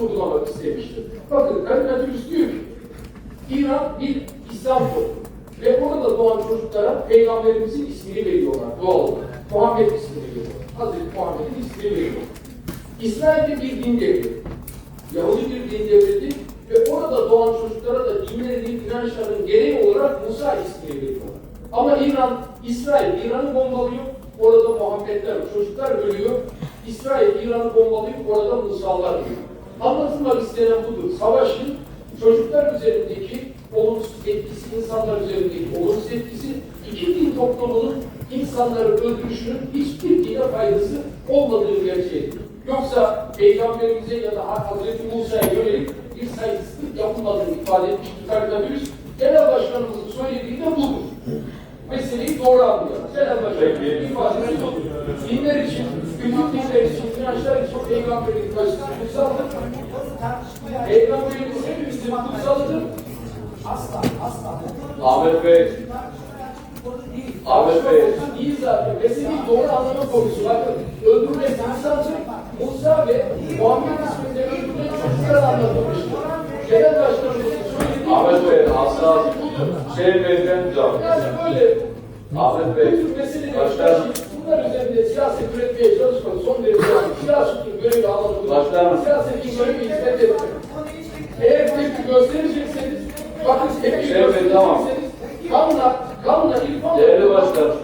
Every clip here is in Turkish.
vurgulamak istemiştim. Bakın karikatürist diyor ki, İran bir İslam toplumu. Ve orada doğan çocuklara Peygamberimizin ismini veriyorlar doğal olarak. Muhammed ismini veriyorlar. Hazreti Muhammed'in ismini veriyorlar. İsrail'de bir din devleti. Yahudi bir din devleti ve orada doğan çocuklara da dinlerinin, inançlarının gereği olarak Musa ismini veriyorlar. Ama İran, İsrail İran'ı bombalıyor, orada Muhammedler, çocuklar ölüyor. İsrail İran'ı bombalıyor, orada Musa'lar ölüyor. Anlatılmak istenen budur. Savaşın çocuklar üzerindeki olumsuz etkisi, insanlar üzerindeki olumsuz etkisi, iki din toplumunun insanları öldürüşünün hiçbir dine faydası olmadığı gerçeğidir. Yoksa Peygamberimize ya da Hazreti Musa'ya yönelik bir saygısızlık yapılmadığını ifade etmiştir karikatürist. Genel başkanımızın söylediği de budur. Meseleyi doğru anlayalım. Genel başkanımızın ifadesi budur. Dinler için, bütün dinler için, inançlar için Peygamberin karşısında kutsaldır. Peygamberimiz hepimizin kutsalıdır. Asla, asla. Ahmet Bey, Ahmet Bey, İyi zaten. Meseleyi doğru anlama konusu. Bakın öldürmek insancı Musa ve Muhammed isminde öldürmek çocuklar anlatılmıştır. Genel başkanımızın söylediği Ahmet Bey, asla şey Bey'den cevap. Yani böyle Ahmet Bey, başkanım. bunlar üzerinde siyaset üretmeye hizmet etmek. Eğer tepki gösterecekseniz, bakın tepki Şey Bey, tamam. gösterecekseniz, kanla, kanla, irfanla... Değerli başkanım.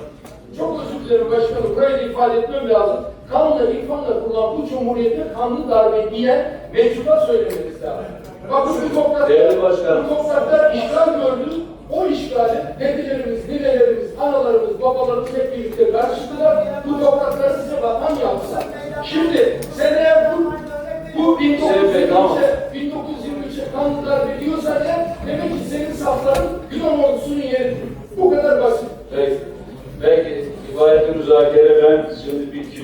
Çok özür dilerim başkanım, burayı da ifade etmem lazım. Kanla, irfanla kurulan bu cumhuriyete kanlı darbe diyen meczuba söylemeniz lazım. Bakın bu topraklar, Değerli başkanım. bu topraklar işgal gördü. O işgale dedelerimiz, ninelerimiz, analarımız, babalarımız hep birlikte karşıladılar. Bu toprakları size vatan yaptılar. Şimdi sen eğer bu, bu 1923'e, tamam. 1923'e kanlı darbe diyorsan eğer, demek ki senin safların Yunan ordusunun yeridir. Bu kadar basit. Peki, peki, kifayetli müzakere ben şimdi bir iki